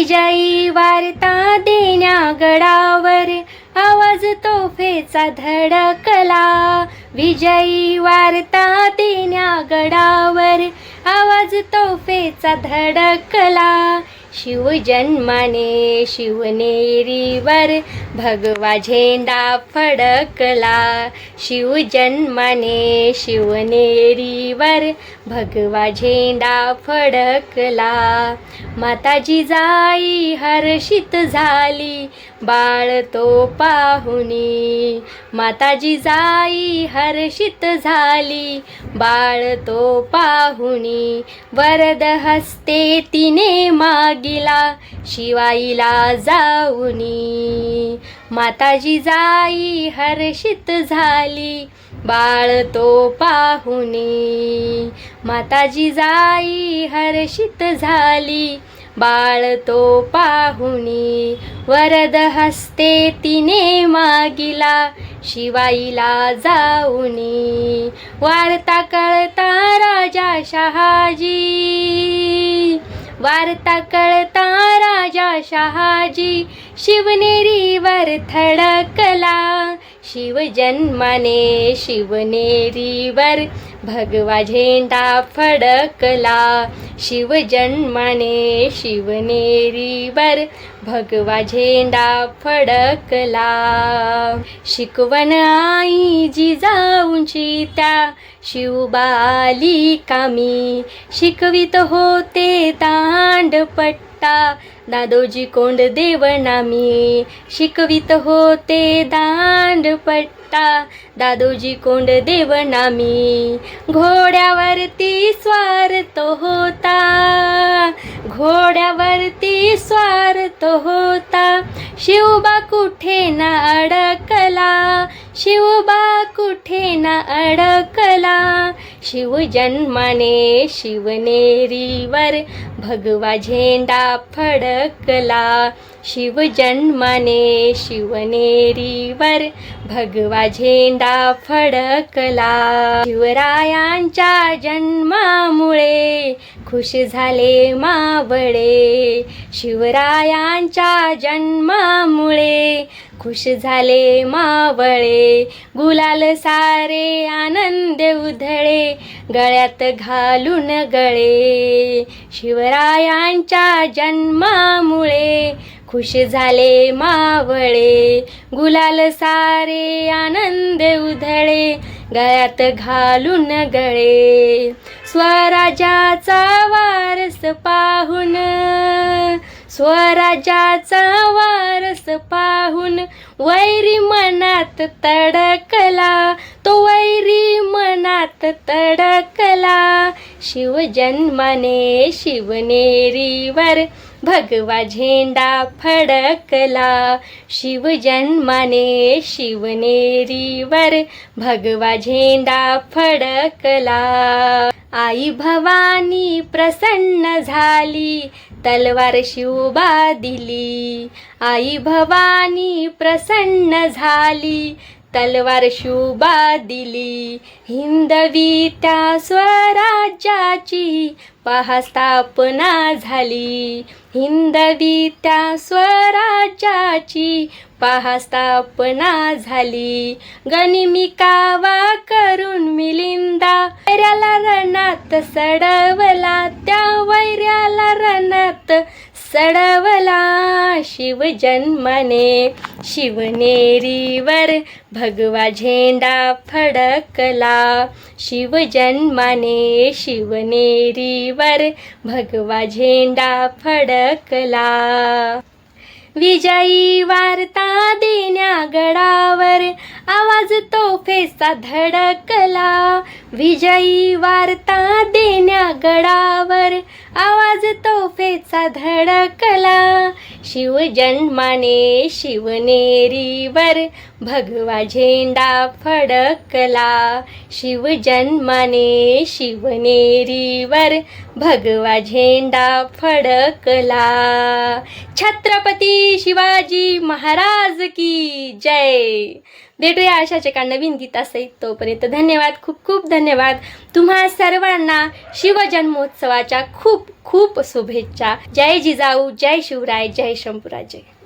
विजयी वार्ता देण्या गडावर आवाज तोफेचा धडकला. विजयी वार्ता देण्या गडावर आवाज तोफेचा धडकला. शिवजन्माने शिवनेरीवर भगवा झेंडा फडकला. शिवजन्माने शिवनेरीवर भगवा झेंडा फडकला. माताजी जाई हर्षित झाली बाळ तो पाहुनी. माताजी जाई हर्षित झाली बाळ तो पाहुनी. वरद हस्ते तिने मागिला शिवाईला जाऊनी. माताजी जाई हर्षित झाली बाळ तो पाहुनी माताजी जाई हर्षित झाली. बाळ तो पाहुनी वरद हस्ते तिने मागिला. शिवाईला जाऊनी. वार्ता कळता राजा शहाजी. वार्ता कळता राजा शहाजी. शिवनेरीवर थडकला. शिवजन्माने शिवनेरीवर भगवा झेंडा फडकला. शिवजन्माने शिवनेरीवर भगवा झेंडा फडकला. शिकवण आई जिजाऊंची त्या शिवबाली कामी शिकवित होते दांडपट्टा. दादोजी कोंड देवनामी शिकवित होते दांडपट्टा. दादोजी कोंड देवनामी घोड्यावरती स्वार तो होता घोड्यावरती स्वार तो होता. शिवबा कुठे ना अडकला. शिवबा कुठे ना अडकला. शिवजन्माने शिवनेरीवर भगवा झेंडा फडकला. शिवजन्माने शिवनेरीवर भगवा झेंडा फडकला. शिवरायांच्या जन्मामुळे खुश झाले मावळे. शिवरायांच्या जन्मामुळे खुश झाले मावळे. गुलाल सारे आनंद उधळे. गळ्यात घालून गळे. शिवरायांच्या जन्मामुळे खुश झाले मावळे. गुलाल सारे आनंद उधळे गळ्यात घालून गळे. स्वराजाचा वारस पाहून स्वराज्याचा वारस पाहून वैरी मनात तडकला. तो वैरी मनात तडकला. शिवजन्माने शिवनेरीवर भगवा झेंडा फडकला. शिवजन्माने शिवनेरीवर भगवा झेंडा फडकला. आई भवानी प्रसन्न झाली तलवार शिवबा दिली. आई भवानी प्रसन्न झाली तलवार शुभा दिली. हिंदवी त्या स्वराज्याची पहा स्थापना झाली. हिंदवी त्या स्वराज्याची पहा स्थापना झाली गणिमिकावा करून मिलिंदा वैऱ्याला रणात सडवला. त्या वैऱ्याला रणात सडवला शिवजन्मने. शिवनेरीवर भगवा झेंडा फडकला. शिवजन्माने शिवनेरीवर भगवा झेंडा फडकला. विजयी वार्ता देण्या गडावर. आवाज तोफेचा धडकला. विजयी वार्ता देण्या गडावर. आवाज तोफेचा धडकला. शिवजन्माने शिवनेरीवर भगवा झेंडा फडकला. शिवजन्माने शिवनेरीवर भगवा झेंडा फडकला. छत्रपती शिवाजी महाराज की जय. भेटूया अशाच एका नवीन गीतासहित तोपर्यंत. धन्यवाद खूप खूप धन्यवाद. तुम्हा सर्वांना शिवजन्मोत्सवाच्या खूप खूप शुभेच्छा. जय जिजाऊ जय शिवराय जय शंभूराजे.